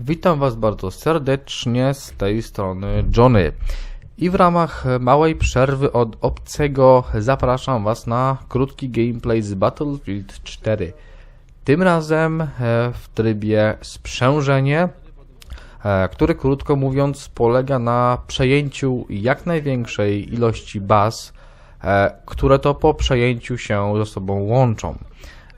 Witam Was bardzo serdecznie z tej strony Johnny. I w ramach małej przerwy od obcego zapraszam Was na krótki gameplay z Battlefield 4. Tym razem e, w trybie sprzężenie, e, który krótko mówiąc polega na przejęciu jak największej ilości baz, e, które to po przejęciu się ze sobą łączą.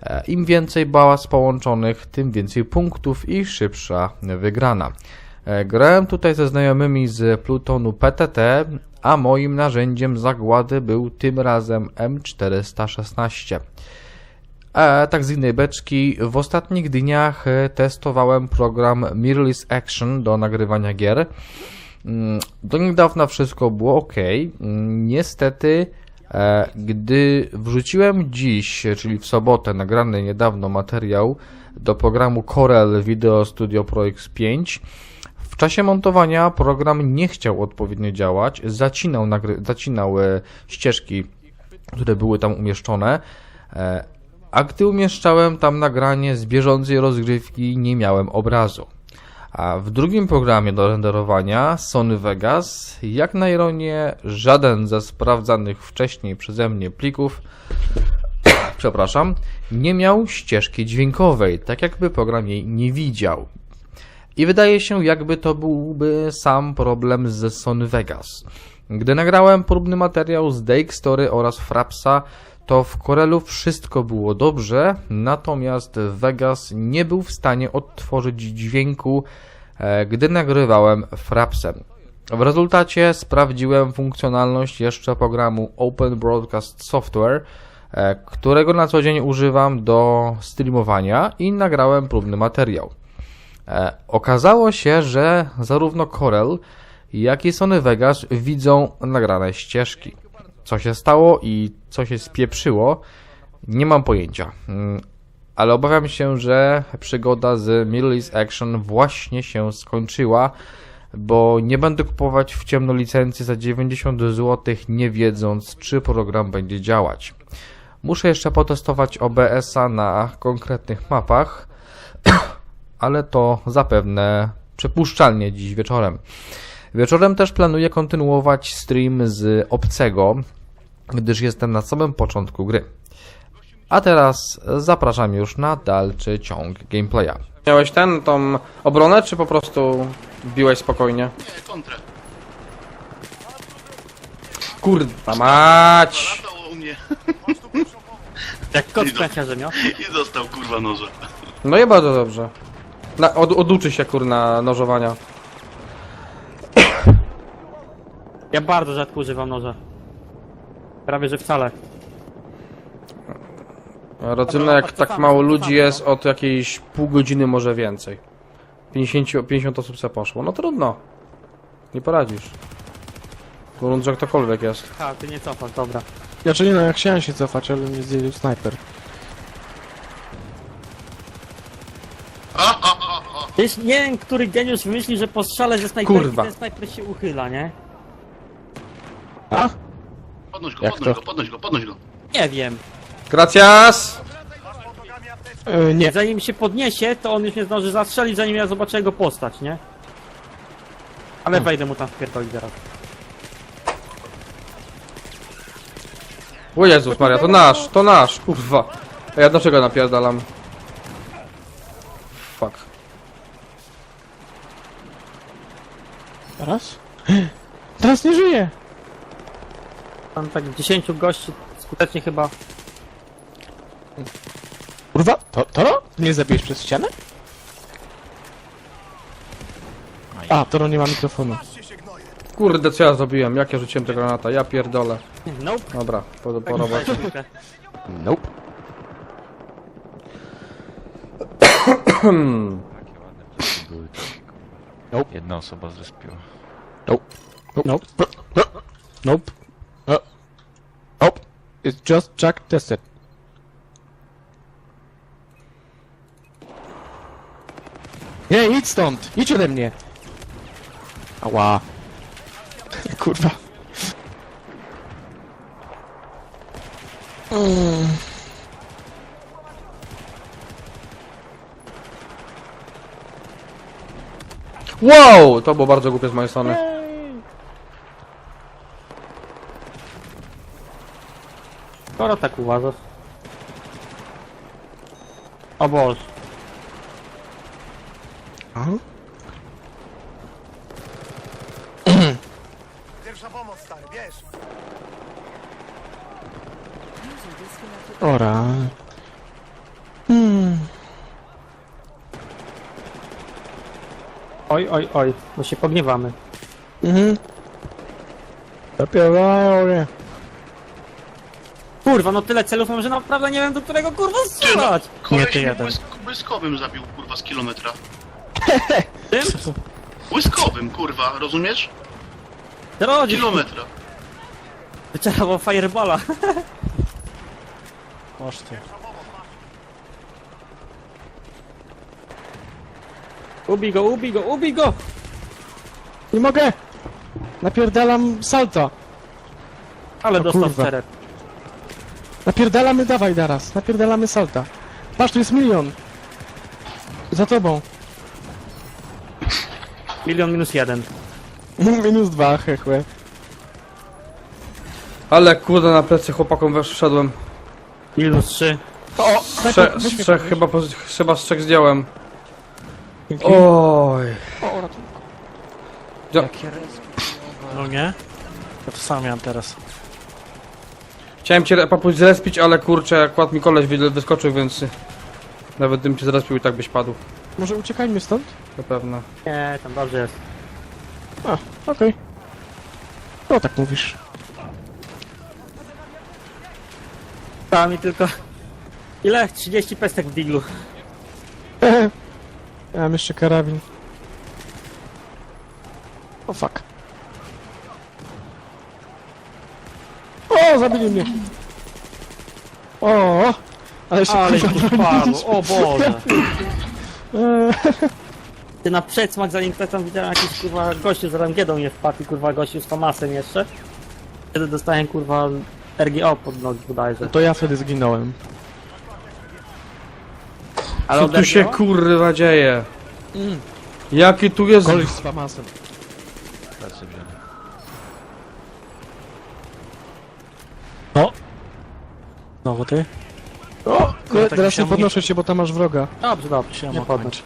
E, Im więcej baz połączonych, tym więcej punktów i szybsza wygrana. E, Grałem tutaj ze znajomymi z Plutonu PTT, a moim narzędziem zagłady był tym razem M416. E, tak z innej beczki, w ostatnich dniach testowałem program Mirrorless Action do nagrywania gier. Mm, Do niedawna wszystko było ok. Mm, Niestety, gdy wrzuciłem dziś, czyli w sobotę, nagrany niedawno materiał do programu Corel Video Studio Pro X5, w czasie montowania program nie chciał odpowiednio działać, zacinał, zacinał e, ścieżki, które były tam umieszczone. E, a gdy umieszczałem tam nagranie z bieżącej rozgrywki, nie miałem obrazu. A w drugim programie do renderowania, Sony Vegas, jak na ironię, żaden ze sprawdzanych wcześniej przeze mnie plików, przepraszam, nie miał ścieżki dźwiękowej, tak jakby program jej nie widział. I wydaje się, jakby to byłby sam problem ze Sony Vegas. Gdy nagrałem próbny materiał z Dake Story oraz Frapsa, to w Corelu wszystko było dobrze, natomiast Vegas nie był w stanie odtworzyć dźwięku, e, gdy nagrywałem Frapsem. W rezultacie sprawdziłem funkcjonalność jeszcze programu Open Broadcast Software, e, którego na co dzień używam do streamowania i nagrałem próbny materiał. E, okazało się, że zarówno Corel, jak i Sony Vegas widzą nagrane ścieżki. Co się stało i co się spieprzyło, nie mam pojęcia. Mm, Ale obawiam się, że przygoda z Mirrorless Action właśnie się skończyła, bo nie będę kupować w ciemno licencji za 90 zł, nie wiedząc, czy program będzie działać. Muszę jeszcze potestować OBS-a na konkretnych mapach, ale to zapewne przypuszczalnie dziś wieczorem. Wieczorem też planuję kontynuować stream z obcego, gdyż jestem na samym początku gry. A teraz zapraszam już na dalszy ciąg gameplaya. Miałeś ten, tą obronę, czy po prostu biłeś spokojnie? Nie, kontrę. Kurwa mać! Latało u mnie Jak kot klaciarze miał. i dostał kurwa noża. No i bardzo dobrze. Na, od, oduczy się kurna nożowania. Ja bardzo rzadko używam noża. Prawie że wcale. Rodzyna jak tak mało ludzi jest, od jakiejś pół godziny może więcej. 50, 50 osób se poszło. No trudno. Nie poradzisz. Mówiąc, że ktokolwiek jest. Ha, ty nie cofasz, dobra. Znaczy nie no, ja chciałem się cofać, ale mnie zdjęlił snajper. Wiesz, nie wiem, który geniusz wymyślił, że po strzale ze snajperki Kurwa. ten snajper się uchyla, nie? Podnoś go, Jak podnoś to? go, podnoś go, podnoś go. Nie wiem. Gracias! E, nie. Zanim się podniesie, to on już nie zdąży zastrzelić, zanim ja zobaczę jego postać, nie? Ale wejdę mu tam w pierdoli zaraz. O Jezus Maria, to nasz, to nasz, kurwa. A ja dlaczego napierdalam? Fuck. Teraz? Teraz nie żyje! Tam tak 10 gości skutecznie chyba. Kurwa, to, Toro? Ty mnie zabiłeś przez ścianę? A, Toro nie ma mikrofonu. Kurde, co ja zrobiłem? Jak ja rzuciłem tego granata? Ja pierdolę. Nope. Dobra, po, po Tak, robocie. zwykle. Nope. Nope. Jedna osoba zrespiła. Nope. Nope. Nope. It's just Jack tested. Nie, idź stąd! Idź ode mnie! Ała. Kurwa. Wow! To było bardzo głupie z mojej strony. Skoro tak uważasz. O Boże. Pierwsza pomoc, stary, wiesz. Ora. Hmm. Oj, oj, oj, bo się pogniewamy. Mhm. Zapiewają mnie. Kurwa, no tyle celów mam, że naprawdę nie wiem do którego kurwa strzelać. Koleś ty mnie jeden. błysk błyskowym zabił, kurwa, z kilometra. Tym? Błyskowym, kurwa, rozumiesz? Drogi, Kilometra. wyczerpał fireballa. Koszty. Ubij go, ubij go, ubij go! Nie mogę! Napierdalam salto. Ale O dostał kurwa. Napierdalamy, dawaj teraz. Napierdalamy salta. Patrz, tu jest milion. Za tobą. Milion minus jeden. Minus dwa, hechłe. Ale kurde, na plecy chłopakom wesz- wszedłem. Minus trzy. O! Trze z trzech, chyba, pozy- chyba z trzech zdjąłem. Oj. No nie? Ja to sam miałem teraz. Chciałem cię papuś zrespić, ale kurczę, akurat mi koleś wy- wyskoczył, więc... Nawet gdybym cię zrespił i tak byś padł. Może uciekajmy stąd? Zapewne. Nie, tam dobrze jest. A, okej. No tak mówisz. Dała mi tylko... Ile? 30 pestek w diglu. Ja mam jeszcze karabin. O fuck. O, zabili mnie. O, ale się Ale kurwa tu spadło, o Boże. Eee, Ty na przedsmak zanim ktoś tam widziałem jakiś kurwa gościu z Rangiedą nie wpadł i kurwa gościu z Tomasem jeszcze. Wtedy dostałem kurwa RGO pod nogi bodajże. To ja wtedy zginąłem. Ale Co od tu się RGO? kurwa dzieje? Jaki tu jest... Koleś z famasem. Znowu ty? O, tak teraz nie musiałem podnoszę się, bo tam masz wroga. Dobrze, dobrze, Się nie mam podnoś.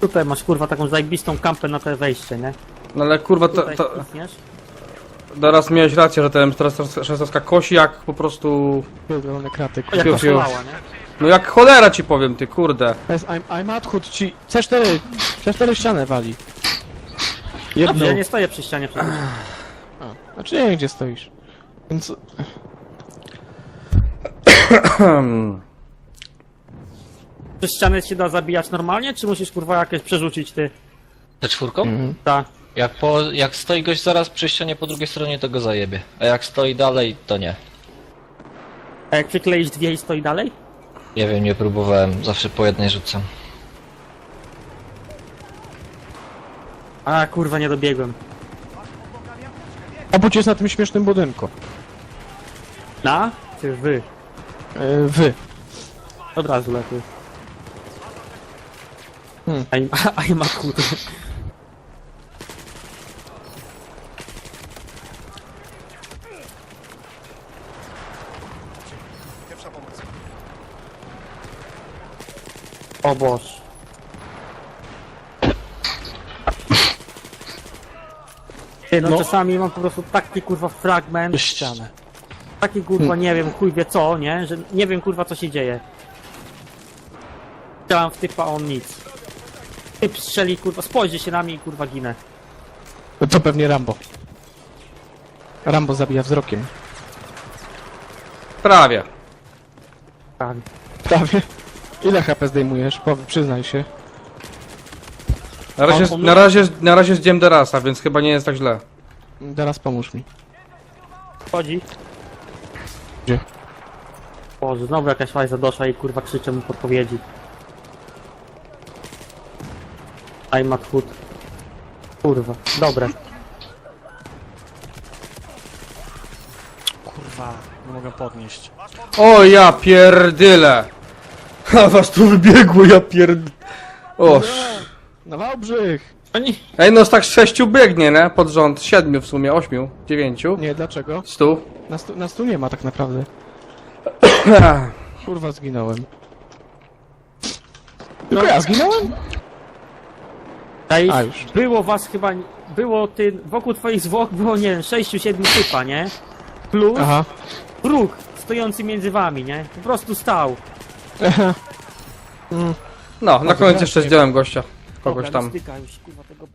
Tutaj masz kurwa taką zajebistą kampę na te wejście, nie? No ale kurwa, ta, Tutaj ta, klikniesz. teraz miałeś rację, że ten teraz szesnastka kosi jak po prostu... Pierdolony kratek. O, jak to szalała, nie? No jak cholera ci powiem, ty kurde. I'm, I'm adhut ci. C4! C4 ścianę wali. Jedną. Dobrze, ja nie stoję przy ścianie przecież. A, znaczy nie wiem, gdzie stoisz. Więc Czy ściany się da zabijać normalnie, czy musisz kurwa jakieś przerzucić ty? Ze czwórką? Ta. Jak, po, jak stoi gość zaraz przy ścianie po drugiej stronie, to go zajebie. A jak stoi dalej, to nie. A jak przykleisz dwie i stoi dalej? Nie wiem, nie próbowałem. Zawsze po jednej rzucam. A kurwa nie dobiegłem. Obudź jest na tym śmiesznym budynku. Na? Czy wy? E, wy. Od razu lepiej. Hmm. A, im- a, a im ma kłód. Pierwsza pomoc. O Boże. Ty, no, No. czasami mam po prostu taki kurwa fragment, ścianę. taki kurwa nie wiem, chuj wie co, nie? Że nie wiem kurwa co się dzieje. Chciałem w typa, a on nic. Typ strzeli kurwa, spojrzy się na mnie i kurwa ginę. No to pewnie Rambo. Rambo zabija wzrokiem. Prawie. Tak. Prawie. Ile HP zdejmujesz? Powiedz, przyznaj się. Na razie, na razie, na razie Derasa, więc chyba nie jest tak źle. Teraz pomóż mi. Chodzi. Gdzie? Boże, znowu jakaś fajza doszła i kurwa krzyczę mu podpowiedzi. I'm at hood. Kurwa, dobre. Kurwa, nie mogę podnieść. O ja pierdyle! A was tu wybiegło, ja pierd... O, Na Wałbrzych! Oni... Ej, no z tak sześciu biegnie, nie? Pod rząd, siedmiu w sumie, ośmiu, dziewięciu, Nie, dlaczego? stu. Nas tu, nas tu nie ma tak naprawdę. Kurwa, zginąłem. Tylko ja zginąłem? Ej, A, już. było was chyba... Było ty... Wokół twoich zwłok było, nie wiem, sześciu, siedmiu typa, nie? Plus Aha. wróg stojący między wami, nie? Po prostu stał. No, na koniec jeszcze zdjąłem gościa. Kogoś tam. styka już, kurwa, tego.